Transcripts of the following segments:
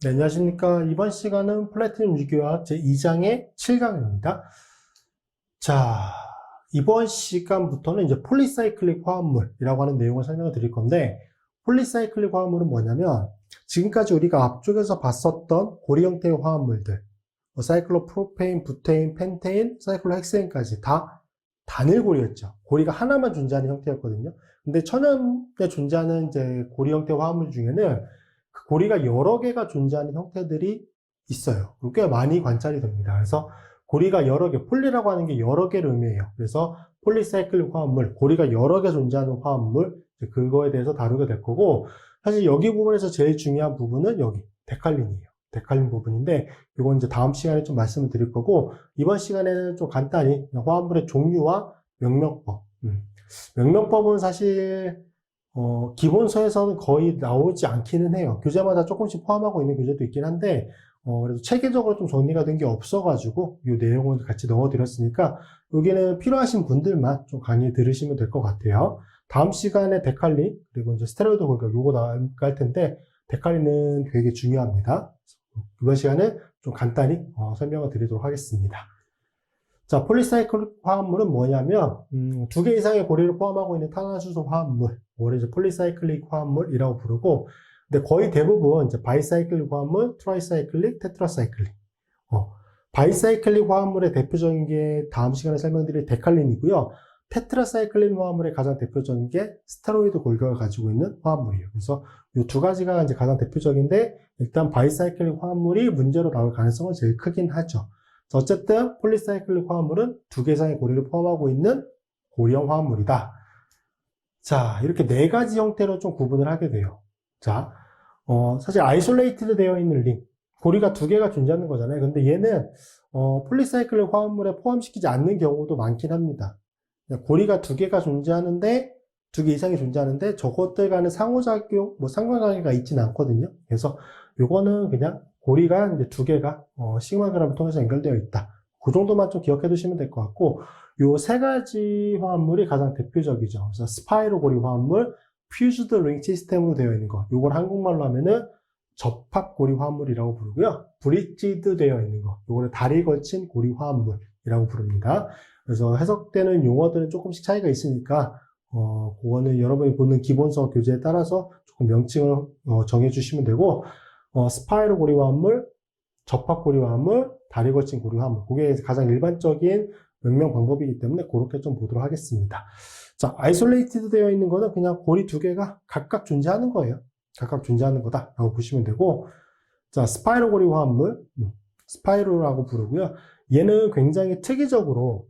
네, 안녕하십니까. 이번 시간은 플래티넘 유기화 제2장의 7강입니다. 자, 이번 시간부터는 이제 폴리사이클릭 화합물이라고 하는 내용을 설명을 드릴 건데, 폴리사이클릭 화합물은 뭐냐면, 지금까지 우리가 앞쪽에서 봤었던 고리 형태의 화합물들, 뭐 사이클로 프로페인, 부테인, 펜테인, 사이클로 헥세인까지 다 단일 고리였죠. 고리가 하나만 존재하는 형태였거든요. 근데 천연에 존재하는 이제 고리 형태 화합물 중에는 그 고리가 여러 개가 존재하는 형태들이 있어요. 꽤 많이 관찰이 됩니다. 그래서 고리가 여러 개, 폴리라고 하는 게 여러 개를 의미해요. 그래서 폴리사이클 화합물, 고리가 여러 개 존재하는 화합물, 그거에 대해서 다루게 될 거고, 사실 여기 부분에서 제일 중요한 부분은 여기, 데칼린이에요. 데칼린 부분인데, 이건 이제 다음 시간에 좀 말씀을 드릴 거고, 이번 시간에는 좀 간단히 화합물의 종류와 명명법, 음. 명명법은 사실 어, 기본서에서는 거의 나오지 않기는 해요. 교재마다 조금씩 포함하고 있는 교재도 있긴 한데, 어, 그래도 체계적으로 좀 정리가 된 게 없어가지고, 이 내용을 같이 넣어드렸으니까, 여기는 필요하신 분들만 좀 강의 들으시면 될 것 같아요. 다음 시간에 데칼리, 그리고 이제 스테로이드 골격, 요거 나갈 텐데, 데칼리는 되게 중요합니다. 이번 시간에 좀 간단히 어, 설명을 드리도록 하겠습니다. 자, 폴리사이클 화합물은 뭐냐면, 음, 두 개 이상의 고리를 포함하고 있는 탄화수소 화합물, 원래 이제 폴리사이클릭 화합물이라고 부르고, 근데 거의 대부분 이제 바이사이클릭 화합물, 트라이사이클릭, 테트라사이클릭. 어, 바이사이클릭 화합물의 대표적인 게 다음 시간에 설명드릴 데칼린이고요. 테트라사이클린 화합물의 가장 대표적인 게 스테로이드 골격을 가지고 있는 화합물이에요. 그래서 이 두 가지가 이제 가장 대표적인데, 일단 바이사이클릭 화합물이 문제로 나올 가능성은 제일 크긴 하죠. 어쨌든 폴리사이클릭 화합물은 두개 이상의 고리를 포함하고 있는 고리형 화합물이다. 자, 이렇게 네 가지 형태로 좀 구분을 하게 돼요. 자, 어, 사실 아이솔레이트드 되어 있는 링, 고리가 두 개가 존재하는 거잖아요. 근데 얘는 어, 폴리사이클릭 화합물에 포함시키지 않는 경우도 많긴 합니다. 고리가 두 개가 존재하는데 두 개 이상이 존재하는데 저것들 간의 상호작용, 뭐 상관관계가 있지는 않거든요. 그래서 요거는 그냥 고리가 이제 두 개가 어, 시그마 그램을 통해서 연결되어 있다. 그 정도만 좀 기억해 두시면 될 것 같고 요 세 가지 화합물이 가장 대표적이죠. 그래서 스파이로 고리 화합물, 퓨즈드 링 시스템으로 되어 있는 거. 요걸 한국말로 하면은 접합 고리 화합물이라고 부르고요. 브릿지드 되어 있는 거. 요거를 다리 걸친 고리 화합물이라고 부릅니다. 그래서 해석되는 용어들은 조금씩 차이가 있으니까 어, 그거는 여러분이 보는 기본서 교재에 따라서 조금 명칭을 어, 정해 주시면 되고 어, 스파이로 고리 화합물, 접합 고리 화합물, 다리 걸친 고리 화합물. 그게 가장 일반적인 명명 방법이기 때문에 그렇게 좀 보도록 하겠습니다. 자, 아이솔레이티드 되어 있는 거는 그냥 고리 두 개가 각각 존재하는 거예요. 각각 존재하는 거다라고 보시면 되고, 자, 스파이로 고리 화합물, 음, 스파이로라고 부르고요. 얘는 굉장히 특이적으로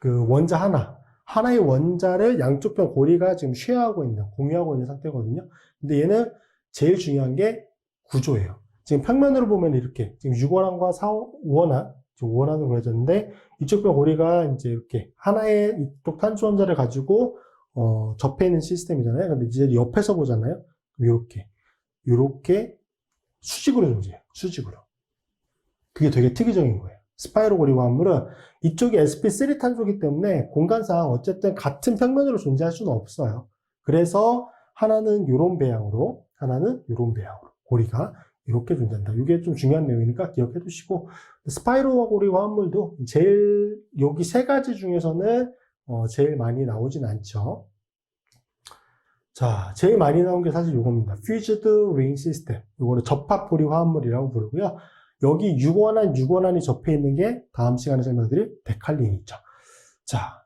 그 원자 하나, 하나의 원자를 양쪽 편 고리가 지금 쉐어하고 있는, 공유하고 있는 상태거든요. 근데 얘는 제일 중요한 게 구조예요. 지금 평면으로 보면 이렇게, 지금 6원항과 4원항, 지금 5 원항으로 그려졌는데, 이쪽 편 고리가 이제 이렇게 하나의 이쪽 탄소 원자를 가지고, 어, 접해 있는 시스템이잖아요. 근데 이제 옆에서 보잖아요. 이렇게, 이렇게 수직으로 존재해요. 수직으로. 그게 되게 특이적인 거예요. 스파이로 고리 화합물은 이쪽이 sp3 탄소이기 때문에 공간상 어쨌든 같은 평면으로 존재할 수는 없어요. 그래서 하나는 이런 배양으로, 하나는 이런 배양으로 고리가 이렇게 존재한다. 이게 좀 중요한 내용이니까 기억해 두시고 스파이로 고리 화합물도 제일 여기 세 가지 중에서는 어, 제일 많이 나오진 않죠. 자, 제일 많이 나온 게 사실 이겁니다. Fused Ring System. 이거를 접합 고리 화합물이라고 부르고요. 여기 6원한, 6원한이 접해 있는 게 다음 시간에 설명드릴 데칼린이죠. 자,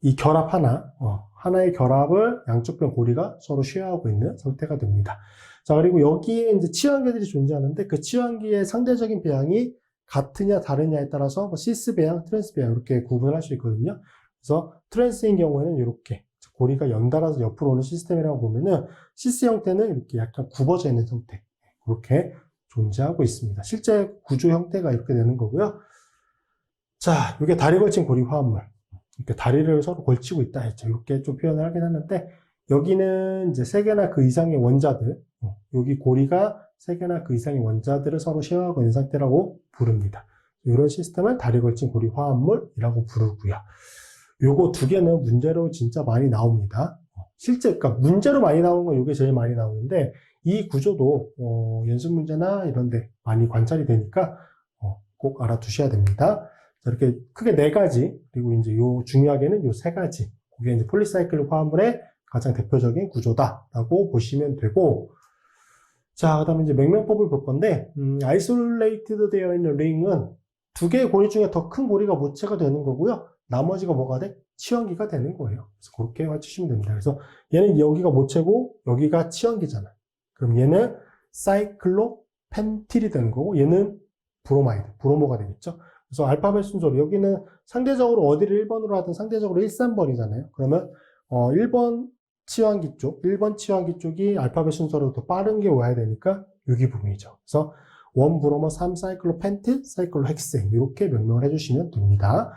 이 결합 하나, 어, 하나의 결합을 양쪽 변 고리가 서로 쉐어하고 있는 상태가 됩니다. 자, 그리고 여기에 이제 치환기들이 존재하는데 그 치환기의 상대적인 배양이 같으냐 다르냐에 따라서 뭐 시스 배양, 트랜스 배양 이렇게 구분을 할수 있거든요. 그래서 트랜스인 경우에는 이렇게 고리가 연달아서 옆으로 오는 시스템이라고 보면은 시스 형태는 이렇게 약간 굽어져 있는 상태. 그렇게 존재하고 있습니다. 실제 구조 형태가 이렇게 되는 거고요. 자, 이게 다리 걸친 고리 화합물. 이렇게 다리를 서로 걸치고 있다 했죠. 이렇게 좀 표현을 하긴 하는데, 여기는 이제 세 개나 그 이상의 원자들, 어, 여기 고리가 세 개나 그 이상의 원자들을 서로 쉐어하고 있는 상태라고 부릅니다. 이런 시스템을 다리 걸친 고리 화합물이라고 부르고요. 요거 두 개는 문제로 진짜 많이 나옵니다. 어, 실제, 그러니까 문제로 많이 나오는 건 이게 제일 많이 나오는데, 이 구조도 어, 연습 문제나 이런 데 많이 관찰이 되니까 어, 꼭 알아두셔야 됩니다. 자, 이렇게 크게 네 가지, 그리고 이제 요 중요하게는 요 세 가지. 그게 이제 폴리사이클 화합물의 가장 대표적인 구조다라고 보시면 되고, 자, 그 다음에 이제 맥명법을 볼 건데, 음, 아이솔레이티드 되어 있는 링은 두 개의 고리 중에 더 큰 고리가 모체가 되는 거고요. 나머지가 뭐가 돼? 치환기가 되는 거예요. 그래서 그렇게 맞추시면 됩니다. 그래서 얘는 여기가 모체고, 여기가 치환기잖아요. 그럼 얘는 사이클로 펜틸이 되는 거고, 얘는 브로마이드, 브로모가 되겠죠. 그래서 알파벳 순서로 여기는 상대적으로 어디를 1번으로 하든 상대적으로 1, 3번이잖아요. 그러면 어 1번 치환기 쪽, 1번 치환기 쪽이 알파벳 순서로 더 빠른 게 와야 되니까 여기 부분이죠. 그래서 원 브로머 3 사이클로 펜틸, 사이클로 헥센 이렇게 명명을 해주시면 됩니다.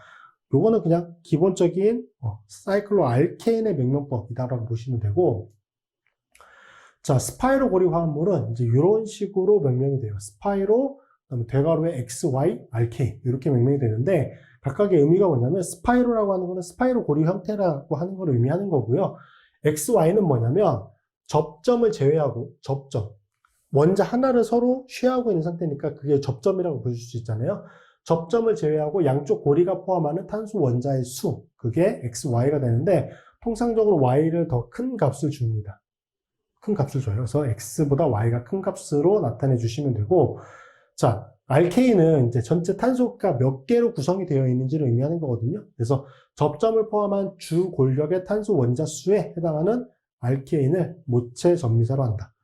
요거는 그냥 기본적인 어, 사이클로 알케인의 명명법이다라고 보시면 되고 자 스파이로 고리 화합물은 이제 이런 식으로 명명이 돼요. 스파이로 그다음에 대괄호의 X, Y, RK 이렇게 명명이 되는데 각각의 의미가 뭐냐면 스파이로라고 하는 거는 스파이로 고리 형태라고 하는 걸 의미하는 거고요. X, Y는 뭐냐면 접점을 제외하고 접점 원자 하나를 서로 쉐어하고 있는 상태니까 그게 접점이라고 보실 수 있잖아요. 접점을 제외하고 양쪽 고리가 포함하는 탄소 원자의 수 그게 X, Y가 되는데 통상적으로 Y를 더 큰 값을 줍니다. 큰 값을 줘요. 그래서 X보다 Y가 큰 값으로 나타내 주시면 되고 자, RK는 이제 전체 탄소가 몇 개로 구성이 되어 있는지를 의미하는 거거든요. 그래서 접점을 포함한 주 골격의 탄소 원자 수에 해당하는 RKN을 모체 전미사로 한다.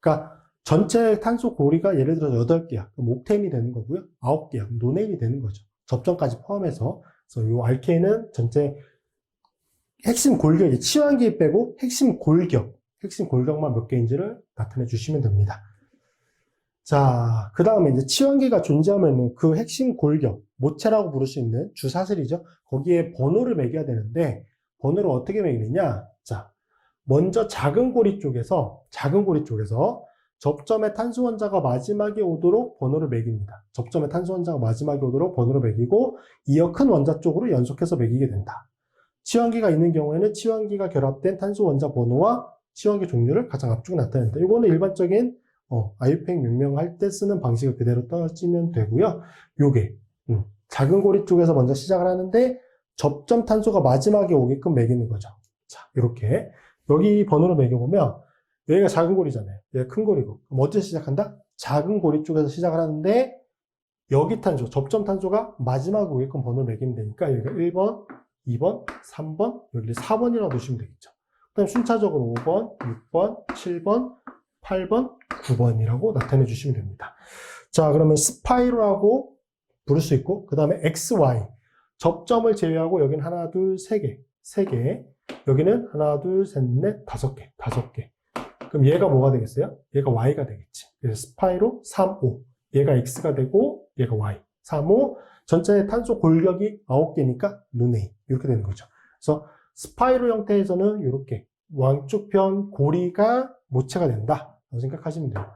그러니까 전체 탄소 고리가 예를 들어서 8개야. 그럼 옥테인이 되는 거고요. 9개야. 그럼 노네인이 되는 거죠. 접점까지 포함해서. 그래서 이 RK는 전체 핵심 골격이 치환기 빼고 핵심 골격, 핵심 골격만 몇 개인지를 나타내 주시면 됩니다. 자, 그 다음에 이제 치환기가 존재하면 그 핵심 골격, 모체라고 부를 수 있는 주사슬이죠. 거기에 번호를 매겨야 되는데, 번호를 어떻게 매기느냐? 자, 먼저 작은 고리 쪽에서, 작은 고리 쪽에서 접점의 탄소 원자가 마지막에 오도록 번호를 매깁니다. 접점의 탄소 원자가 마지막에 오도록 번호를 매기고, 이어 큰 원자 쪽으로 연속해서 매기게 된다. 치환기가 있는 경우에는 치환기가 결합된 탄소 원자 번호와 치환기 종류를 가장 앞쪽에 나타낸다. 이거는 일반적인 어, 아유팩 명명할 때 쓰는 방식을 그대로 떠지면 되고요. 요게 음, 작은 고리 쪽에서 먼저 시작을 하는데 접점 탄소가 마지막에 오게끔 매기는 거죠. 자, 이렇게 여기 번호를 매겨보면 여기가 작은 고리잖아요. 얘가 큰 고리고 그럼 어떻게 시작한다? 작은 고리 쪽에서 시작을 하는데 여기 탄소, 접점 탄소가 마지막에 오게끔 번호를 매기면 되니까 여기가 1번, 2번, 3번, 여기를 4번이라고 보시면 되겠죠. 그 다음 순차적으로 5번, 6번, 7번, 8번, 9번이라고 나타내 주시면 됩니다. 자, 그러면 스파이로라고 부를 수 있고, 그 다음에 XY. 접점을 제외하고 여기는 하나, 둘, 세 개. 세 개. 여기는 하나, 둘, 셋, 넷, 다섯 개. 다섯 개. 그럼 얘가 뭐가 되겠어요? 얘가 Y가 되겠지. 그래서 스파이로 3, 5. 얘가 X가 되고, 얘가 Y. 3, 5. 전체 탄소 골격이 9개니까 눈에 이렇게 되는 거죠. 그래서 스파이로 형태에서는 이렇게 왕쪽 편 고리가 모체가 된다. 생각하시면 돼요.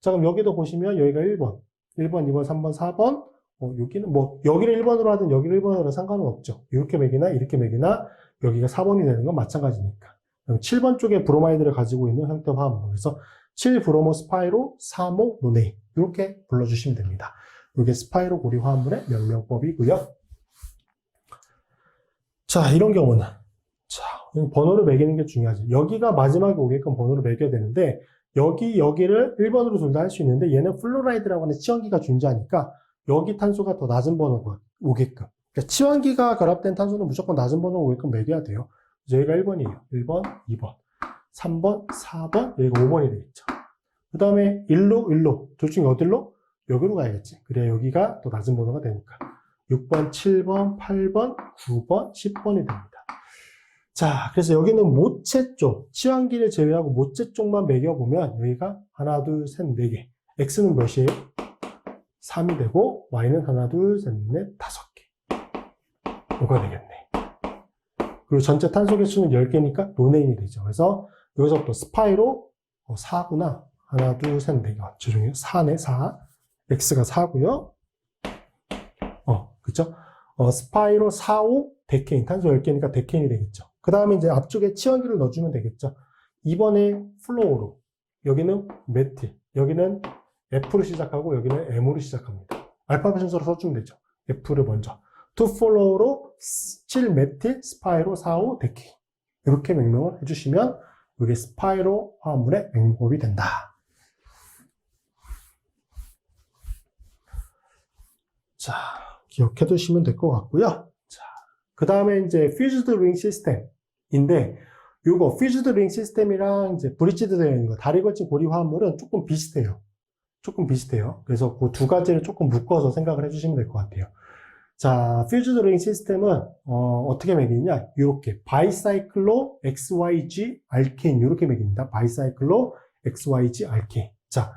자, 그럼 여기도 보시면 여기가 1번, 1번, 2번, 3번, 4번, 어, 여기는 뭐, 여기를 1번으로 하든 여기를 1번으로 하든 상관은 없죠. 이렇게 매기나 이렇게 매기나 여기가 4번이 되는 건 마찬가지니까. 그럼 7번 쪽에 브로마이드를 가지고 있는 형태 화합물. 그래서 7 브로모 스파이로 3호 노네이. 이렇게 불러주시면 됩니다. 이게 스파이로 고리 화합물의 명명법이고요. 자, 이런 경우는 자, 번호를 매기는 게 중요하지. 여기가 마지막에 오게끔 번호를 매겨야 되는데 여기 여기를 1번으로 둘 다 할 수 있는데 얘는 플로라이드라고 하는 치환기가 존재하니까 여기 탄소가 더 낮은 번호가 오게끔. 그러니까 치환기가 결합된 탄소는 무조건 낮은 번호가 오게끔 매겨야 돼요. 여기가 1번이에요. 1번, 2번, 3번, 4번, 여기가 5번이 되겠죠. 그 다음에 1로, 1로. 둘 중에 어디로? 여기로 가야겠지. 그래야 여기가 더 낮은 번호가 되니까. 6번, 7번, 8번, 9번, 10번이 됩니다. 자, 그래서 여기는 모체 쪽, 치환기를 제외하고 모체 쪽만 매겨보면 여기가 하나, 둘, 셋, 네 개. X는 몇이에요? 3이 되고, Y는 하나, 둘, 셋, 넷, 다섯 개. 뭐가 되겠네. 그리고 전체 탄소 개수는 10개니까 노네임이 되죠. 그래서 여기서부터 스파이로 4구나. 하나, 둘, 셋, 네 개. 죄송해요. 4네, 4. X가 4고요. 어, 그쵸? 어, 스파이로 4, 5, 데케인. 탄소 10개니까 데케인이 되겠죠. 그 다음에 이제 앞쪽에 치환기를 넣어주면 되겠죠. 이번에 플로우로. 여기는 메틸, 여기는 F로 시작하고 여기는 M으로 시작합니다. 알파벳 순서로 써주면 되죠. F를 먼저. to follow로 7 메틸, 스파이로 4, 5 데키. 이렇게 명명을 해주시면 이게 스파이로 화합물의 명법이 된다. 자, 기억해 두시면 될 것 같고요. 자, 그 다음에 이제 fused ring 시스템 인데, 요거 fused ring 시스템이랑 이제 브릿지드 되어 있는 거, 다리 걸친 고리 화합물은 조금 비슷해요. 조금 비슷해요. 그래서 그 두 가지를 조금 묶어서 생각을 해주시면 될 것 같아요. 자, fused ring 시스템은 어, 떻게 매기냐? 이렇게 바이사이클로 XYG 알케인 이렇게 매깁니다. 바이사이클로 XYG 알케인. 자,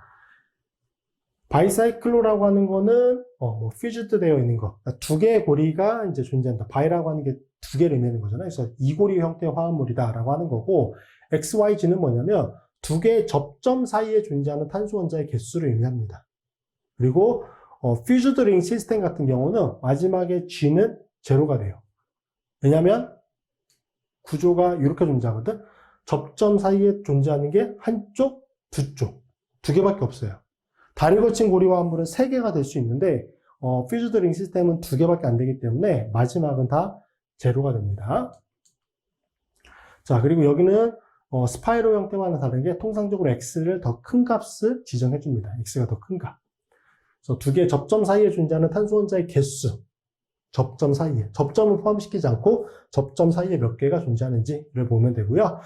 바이사이클로라고 하는 거는 어, 뭐 퓨즈드 되어 있는 거. 그러니까 두 개의 고리가 이제 존재한다. 바이라고 하는 게 두 개를 의미하는 거잖아요. 그래서 이고리 형태의 화합물이다라고 하는 거고 XYG는 뭐냐면 두 개의 접점 사이에 존재하는 탄소 원자의 개수를 의미합니다. 그리고 어, 퓨즈드 링 시스템 같은 경우는 마지막에 G는 제로가 돼요. 왜냐하면 구조가 이렇게 존재하거든. 접점 사이에 존재하는 게 한쪽, 두 쪽, 두 개밖에 없어요. 다리 거친 고리와 함물은 세 개가 될 수 있는데 어, 퓨즈드 링 시스템은 두 개밖에 안 되기 때문에 마지막은 다 제로가 됩니다. 자 그리고 여기는 어, 스파이로 형태와는 다르게 통상적으로 x를 더 큰 값을 지정해 줍니다. x가 더 큰 값. 그래서 두 개의 접점 사이에 존재하는 탄소 원자의 개수, 접점 사이에, 접점을 포함시키지 않고 접점 사이에 몇 개가 존재하는지를 보면 되고요.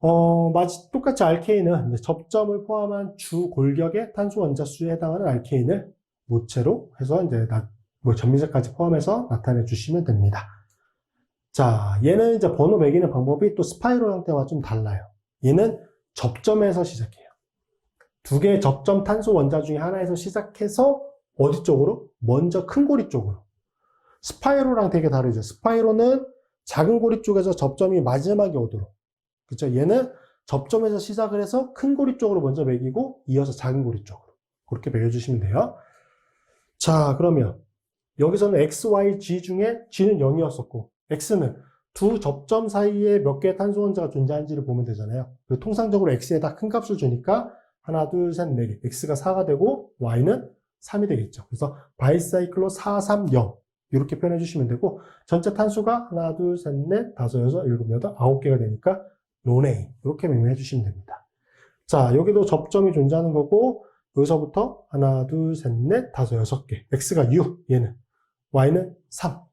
어, 마치 똑같이 알케인은 접점을 포함한 주 골격의 탄소 원자 수에 해당하는 알케인을 모체로 해서 이제 나, 뭐 전미제까지 포함해서 나타내 주시면 됩니다. 자, 얘는 이제 번호 매기는 방법이 또 스파이로 형태와 좀 달라요. 얘는 접점에서 시작해요. 두 개의 접점 탄소 원자 중에 하나에서 시작해서 어디 쪽으로? 먼저 큰 고리 쪽으로. 스파이로랑 되게 다르죠. 스파이로는 작은 고리 쪽에서 접점이 마지막에 오도록. 그쵸? 얘는 접점에서 시작을 해서 큰 고리 쪽으로 먼저 매기고 이어서 작은 고리 쪽으로. 그렇게 매겨주시면 돼요. 자, 그러면 여기서는 X, Y, G 중에 G는 0이었었고 X는 두 접점 사이에 몇 개의 탄소 원자가 존재하는지를 보면 되잖아요. 통상적으로 X에다 큰 값을 주니까 하나, 둘, 셋, 네 개. X가 4가 되고 Y는 3이 되겠죠. 그래서 바이사이클로 4, 3, 0 이렇게 표현해 주시면 되고 전체 탄수가 하나, 둘, 셋, 넷, 다섯, 여섯, 일곱, 여덟, 아홉 개가 되니까 노네임 이렇게 명명해 주시면 됩니다. 자, 여기도 접점이 존재하는 거고 여기서부터 하나, 둘, 셋, 넷, 다섯, 여섯 개. X가 6, 얘는. Y는 3.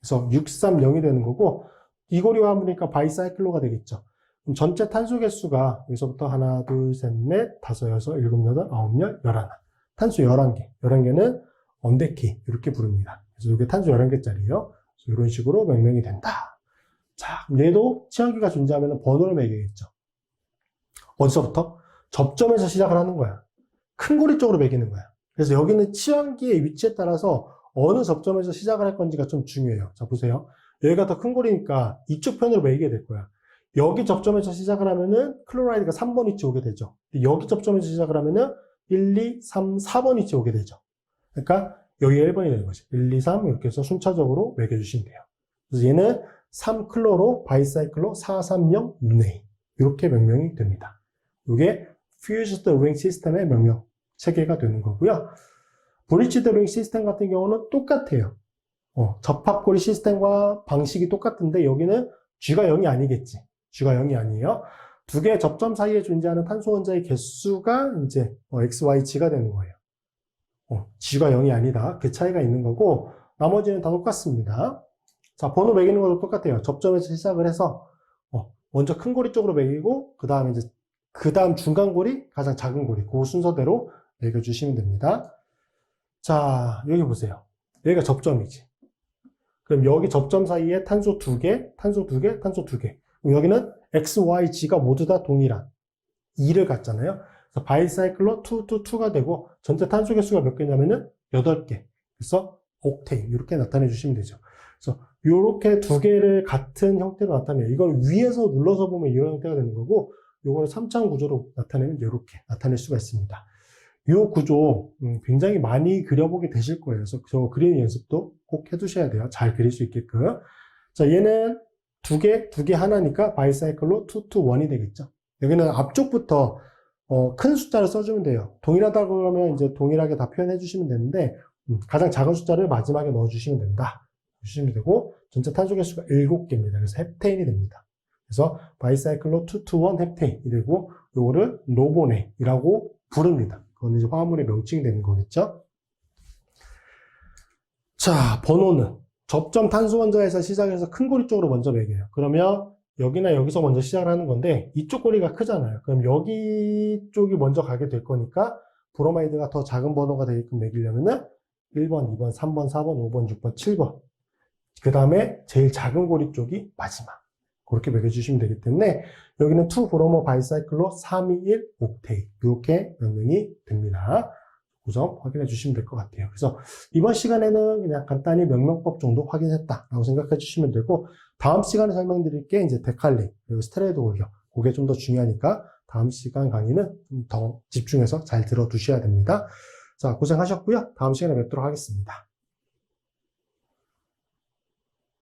그래서 6, 3, 0이 되는 거고 이고리와 함으니까 바이사이클로가 되겠죠. 그럼 전체 탄소 개수가 여기서부터 하나, 둘, 셋, 넷, 다섯, 여섯, 일곱, 여덟, 아홉, 열, 열하나. 탄소 11개. 11개는 언데키 이렇게 부릅니다. 그래서 이게 탄소 11개짜리예요. 이런 식으로 명명이 된다. 자, 얘도 치환기가 존재하면 번호를 매기겠죠. 어디서부터? 접점에서 시작을 하는 거야. 큰 고리 쪽으로 매기는 거야. 그래서 여기는 치환기의 위치에 따라서 어느 접점에서 시작을 할 건지가 좀 중요해요. 자, 보세요. 여기가 더 큰 고리니까 이쪽 편으로 매기게 될 거야. 여기 접점에서 시작을 하면은 클로라이드가 3번 위치 오게 되죠. 여기 접점에서 시작을 하면은 1, 2, 3, 4번 위치 오게 되죠. 그러니까 여기가 1번이 되는 거죠. 1, 2, 3 이렇게 해서 순차적으로 매겨주시면 돼요. 그래서 얘는 3클로로 바이사이클로 430 누네이 이렇게 명명이 됩니다. 이게 fused ring 시스템의 명명 체계가 되는 거고요. 브리치드 링 시스템 같은 경우는 똑같아요. 어, 접합고리 시스템과 방식이 똑같은데 여기는 G가 0이 아니겠지. G가 0이 아니에요. 두 개의 접점 사이에 존재하는 탄소 원자의 개수가 이제 어, X, Y, G가 되는 거예요. 어, G가 0이 아니다. 그 차이가 있는 거고 나머지는 다 똑같습니다. 자, 번호 매기는 것도 똑같아요. 접점에서 시작을 해서 어, 먼저 큰 고리 쪽으로 매기고 그 다음에 이제 그 다음 중간 고리, 가장 작은 고리 그 순서대로 매겨주시면 됩니다. 자, 여기 보세요. 여기가 접점이지. 그럼 여기 접점 사이에 탄소 두 개, 탄소 두 개, 탄소 두 개. 그럼 여기는 X, Y, G가 모두 다 동일한 2를 갖잖아요. 그래서 바이사이클로 2, 2, 2가 되고 전체 탄소 개수가 몇 개냐면은 8개. 그래서 옥테인 이렇게 나타내 주시면 되죠. 그래서 이렇게 두 개를 같은 형태로 나타내요. 이걸 위에서 눌러서 보면 이런 형태가 되는 거고 이거를 3차원 구조로 나타내면 이렇게 나타낼 수가 있습니다. 이 구조 음, 굉장히 많이 그려보게 되실 거예요. 그래서 저 그리는 연습도 꼭 해두셔야 돼요. 잘 그릴 수 있게끔. 자, 얘는 두 개, 두 개 하나니까 바이사이클로 2, 2, 1이 되겠죠. 여기는 앞쪽부터 어, 큰 숫자를 써주면 돼요. 동일하다 그러면 이제 동일하게 다 표현해 주시면 되는데, 음, 가장 작은 숫자를 마지막에 넣어 주시면 된다. 주시면 되고, 전체 탄소 개수가 7개입니다. 그래서 헵테인이 됩니다. 그래서 바이사이클로 221 헵테인이 되고, 요거를 노보네이라고 부릅니다. 그건 이제 화합물의 명칭이 되는 거겠죠? 자, 번호는 접점 탄소 원자에서 시작해서 큰 고리 쪽으로 먼저 매겨요. 그러면 여기나 여기서 먼저 시작을 하는 건데 이쪽 고리가 크잖아요. 그럼 여기 쪽이 먼저 가게 될 거니까 브로마이드가 더 작은 번호가 되게끔 매기려면은 1번, 2번, 3번, 4번, 5번, 6번, 7번. 그 다음에 제일 작은 고리 쪽이 마지막. 그렇게 매겨주시면 되기 때문에 여기는 2 브로모 바이사이클로 321 옥테이. 이렇게 명명이 됩니다. 그 점 확인해 주시면 될 것 같아요. 그래서 이번 시간에는 그냥 간단히 명명법 정도 확인했다라고 생각해 주시면 되고 다음 시간에 설명드릴 게 이제 데칼리 그리고 스트레이드 골격 그게 좀 더 중요하니까 다음 시간 강의는 좀 더 집중해서 잘 들어두셔야 됩니다. 자 고생하셨고요. 다음 시간에 뵙도록 하겠습니다.